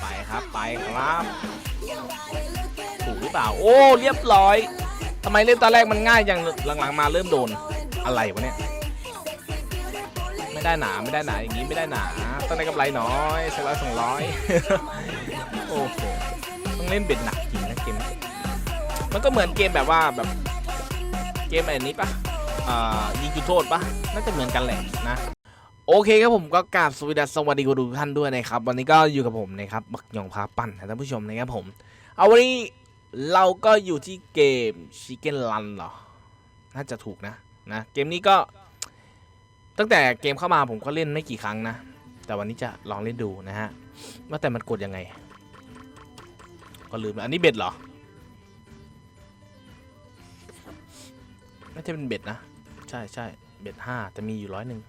ไปครับไปครับถูกหรือเปล่าโอ้เรียบร้อยทำไมเล่นตอนแรกมันง่ายอย่างหลังๆมาเริ่มโดนอะไรวะเนี่ยไม่ได้หนาไม่ได้หนาอย่างนี้ไม่ได้หนาต้องได้กำไรน้อยสักร้อยสองร้อยโอ้โหต้องเล่นเบ็ดหนักจริงนะเกมมันก็เหมือนเกมแบบว่าแบบเกมอันนี้ปะยิงจุดโทษปะน่าจะเหมือนกันแหละนะ โอเคครับผมก็กราบสวัสดีสวัสดีคุณทุกท่านด้วยนะครับ วันนี้ก็อยู่กับผมนะครับบักยองพาปั่นนะท่านผู้ชมนะครับผม เอาวันนี้เราก็อยู่ที่เกม Chicken Run เหรอ น่าจะถูกนะนะเกมนี้ก็ ตั้งแต่เกมเข้ามาผมก็เล่นไม่กี่ครั้งนะ แต่วันนี้จะลองเล่นดูนะฮะว่าแต่มันกดยังไง ก็ลืมอันนี้เบ็ดเหรอไม่ใช่เป็นเบ็ดนะ ใช่ใช่เบ็ดห้าแต่มีอยู่ร้อยหนึ่ง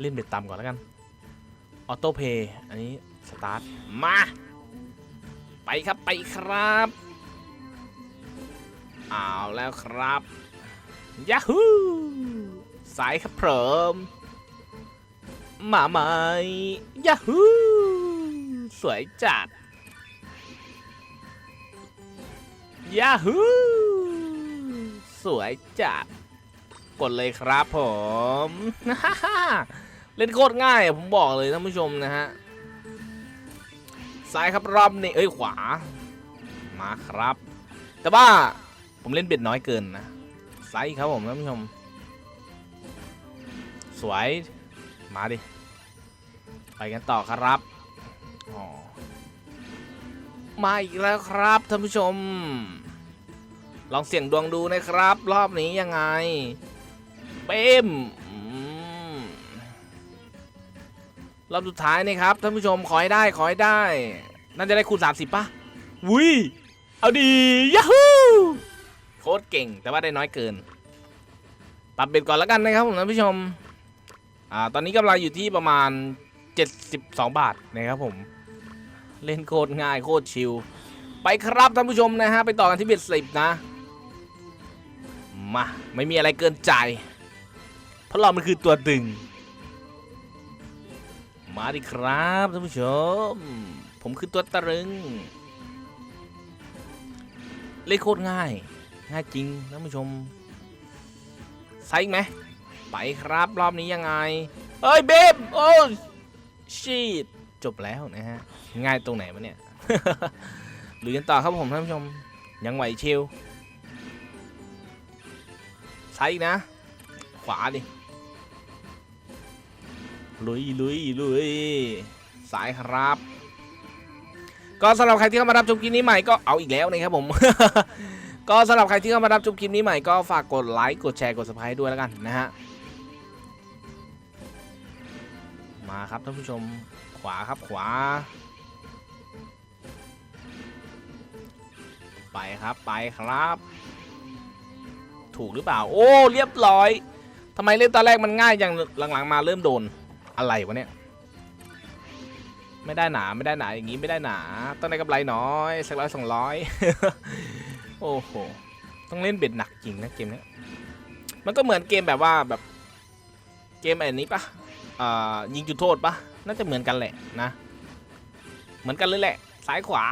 เล่นเบ็ดต่ำก่อนแล้วกัน ออโต้เพย์ อันนี้ สตาร์ท มา ไปครับไปครับเอาแล้วครับยาฮูสายครับเพิ่มมาใหม่ยาฮูสวยจัดยาฮูสวยจัด กดเลยครับผม เล่นโคตรง่ายผมบอกเลยท่านผู้ชมนะฮะซ้ายครับรอบนี้เอ้ยขวา มาครับ แต่ว่าผมเล่นเบ็ดน้อยเกินนะซ้ายครับผมท่านผู้ชม สวยมาดิไปกันต่อครับอ๋อมาอีกแล้วครับท่านผู้ชม ลองเสี่ยงดวงดูนะครับ รอบนี้ยังไง เป้ม รอบสุดท้ายนี่ครับท่านผู้ชมขอให้ได้ขอให้ได้ น่าจะได้คูณ 30ป่ะวุ้ยเอาดียาฮูโคตรเก่งแต่ว่าได้น้อยเกิน ปรับเบ็ดก่อนแล้วกันนะครับผมท่านผู้ชมอ่าตอนนี้กำลังอยู่ที่ประมาณ 72 บาทนะครับผม เล่นโคตรง่ายโคตรชิลไปครับท่านผู้ชมนะฮะไปต่อกันที่เบ็ดสิบนะมาไม่มีอะไรเกินใจเพราะเรามันคือตัวตึง มาดิครับท่านผู้ชม ผมคือตัวตรึง เล่นโคตรง่าย ง่ายจริงท่านผู้ชมไซส์ไหมไปครับรอบนี้ยังไง เฮ้ยเบมโอ้ชีตจบแล้วนะฮะ ง่ายตรงไหนวะเนี่ยหรือกันต่อครับผมท่านผู้ชม ยังไหวเชลซ้ายอีกนะ ขวาดิ ลุยลุยลุยสายครับ ก็สำหรับใครที่เข้ามารับชมคลิปนี้ใหม่ก็เอาอีกแล้วนะครับผม ก็สำหรับใครที่เข้ามารับชมคลิปนี้ใหม่ก็ฝากกดไลค์กดแชร์กด subscribe ด้วยแล้วกันนะฮะมาครับท่านผู้ชมขวาครับขวา ไปครับไปครับ ถูกหรือเปล่า โอ้ เรียบร้อยทำไมเล่นตอนแรกมันง่ายอย่างหลังๆมาเริ่มโดน อะไรวะเนี่ย ไม่ได้หนาไม่ได้หนาอย่างนี้ไม่ได้หนา ต้องได้กำไรน้อยสักร้อยสองร้อยโอ้โห ต้องเล่นเบ็ดหนักจริงนะเกมนี้มันก็เหมือนเกมแบบว่าแบบเกมอันนี้ปะอ่ายิงจุดโทษปะน่าจะเหมือนกันแหละนะ เหมือนกันเลยแหละซ้ายขวา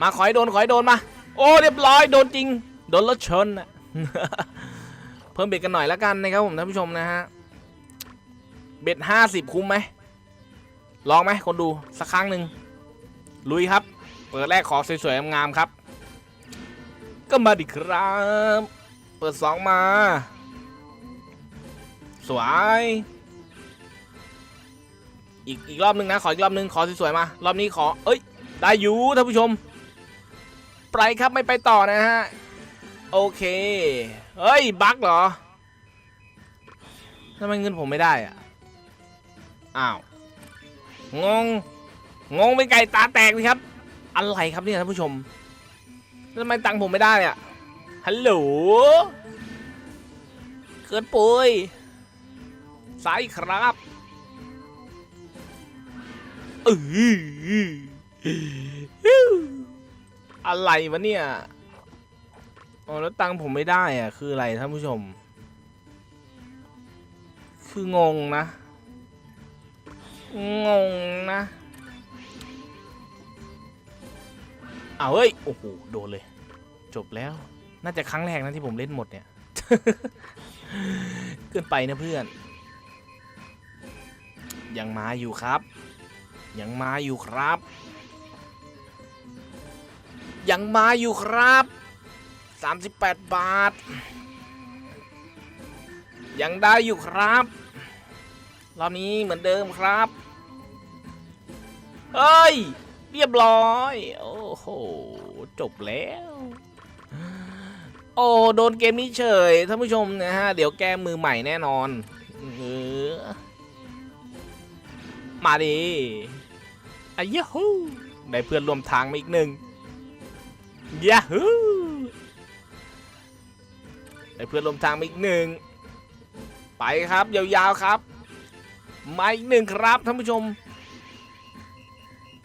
มาขอให้โดนขอให้โดนมา โอ้เรียบร้อยโดนจริง โดนรถชนอะเพิ่มเบ็ดกันหน่อยล้วกันนะครับผมท่านผู้ชมนะฮะ เบ็ดห้าสิบคุ้มไหมลองไหมคนดูสักครั้งหนึ่งลุยครับ เปิดแรกขอสวยๆงามๆครับ ก็มาดิครับ เปิดสองมา สวย อีกอีกรอบหนึ่งนะ ขออีกรอบหนึ่งขอสวยๆมา รอบนี้ขอ เอ้ย ได้อยู่ท่านผู้ชม ไปครับไม่ไปต่อนะฮะ โอเค เฮ้ย บั๊กเหรอทำไมเงินผมไม่ได้อะ อ้าว งง งงเป็นไก่ตาแตกเลยครับ อะไรครับเนี่ยท่านผู้ชมทำไมตังค์ผมไม่ได้อะฮัลโหลเกิดปุยสายครับเอออะไรวะเนี่ยอ๋อแล้วตังค์ผมไม่ได้อะ คืออะไรท่านผู้ชม คืองงนะ งงนะเอาเฮ้ย โอ้โห โดนเลย จบแล้ว น่าจะครั้งแรกนะที่ผมเล่นหมดเนี่ย เกินไปนะเพื่อน ยังมาอยู่ครับ ยังมาอยู่ครับ ยังมาอยู่ครับ 38 บาท ยังได้อยู่ครับ รอบนี้เหมือนเดิมครับ เฮ้ย เรียบร้อย โอ้โห จบแล้ว โอ้ โดนเกมนี้เฉย ท่านผู้ชมนะฮะ เดี๋ยวแก้มือใหม่แน่นอนเออมาดิอายะฮูได้เพื่อนร่วมทางมาอีกหนึ่งยาฮูได้เพื่อนร่วมทางมาอีกหนึ่งไปครับยาวๆครับ มาอีกหนึ่งครับท่านผู้ชม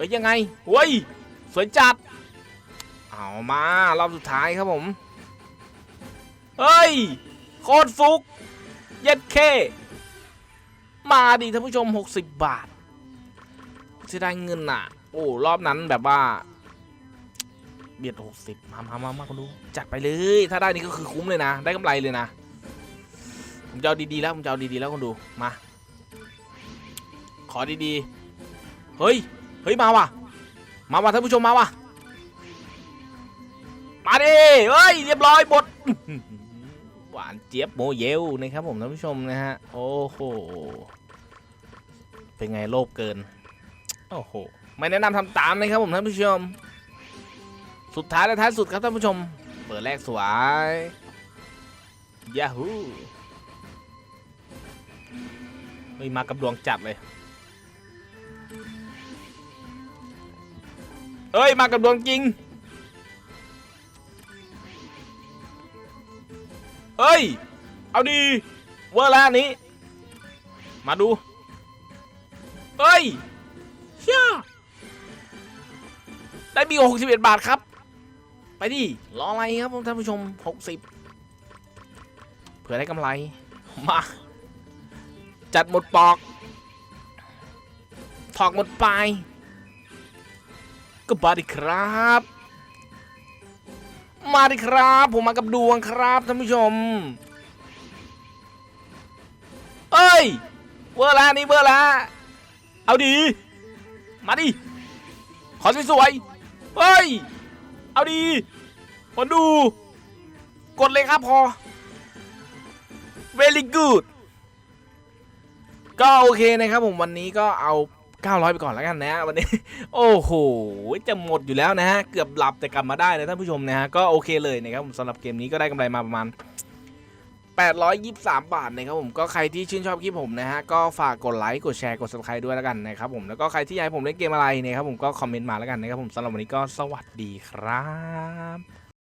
เป็นยังไงเฮ้ยสวยจัด เอามารอบสุดท้ายครับผม เฮ้ย โคตรฟุก เย็ดเค มาดิท่านผู้ชม 60 บาทเสียดายเงินน่ะ โอ้ รอบนั้นแบบว่า เบียด 60มามามามาคนดู จัดไปเลย ถ้าได้นี่ก็คือคุ้มเลยนะ ได้กำไรเลยนะ ผมจะเอาดีๆแล้ว ผมจะเอาดีๆแล้วคนดู มา ขอดีๆ เฮ้ย เฮ้ยมาว่ะ มาว่ะท่านผู้ชมมาว่ะ มาดิเฮ้ยเรียบร้อยหมดหวานเจี๊ยบโมเยลนะครับผมท่านผู้ชมนะฮะ โอ้โห เป็นไงโลภเกิน โอ้โห ไม่แนะนำทำตามนะครับผมท่านผู้ชม สุดท้ายและท้ายสุดครับท่านผู้ชม เปิดแรกสวยยาฮูเฮ้ยมากับดวงจัดเลย เอ้ยมากับดวงจริงเฮ้ย เอาดี เวอร์แล้วอันนี้ มาดูเฮ้ยเชี่ยได้มีหกสิบเอ็ดบาทครับ ไปดิ รออะไรครับท่านผู้ชมหกสิบเผื่อได้กำไร มา จัดหมดปอก ถอกหมดปลาย ก็บาดิครับ มาดิครับ ผมมากับดวงครับท่านผู้ชม เอ้ยเวอร์ละนี่เวอร์ละเอาดี มาดิ ขอสวยๆเฮ้ย เอาดีคนดู กดเลยครับพอ very good ก็โอเคนะครับผมวันนี้ก็เอา 900 ไปก่อนแล้วกันนะวันนี้ โอ้โห จะหมดอยู่แล้วนะฮะ เกือบหลับแต่กลับมาได้นะท่านผู้ชมนะฮะ ก็โอเคเลยนะครับผมสำหรับเกมนี้ก็ได้กำไรมาประมาณ 823 บาทนะครับผม ก็ใครที่ชื่นชอบคลิปผมนะฮะ ก็ฝากกดไลค์ กดแชร์ กด subscribe ด้วยแล้วกันนะครับผม แล้วก็ใครที่อยากให้ผมเล่นเกมอะไรนะครับผมก็คอมเมนต์มาแล้วกันนะครับผมสำหรับวันนี้ก็สวัสดีครับ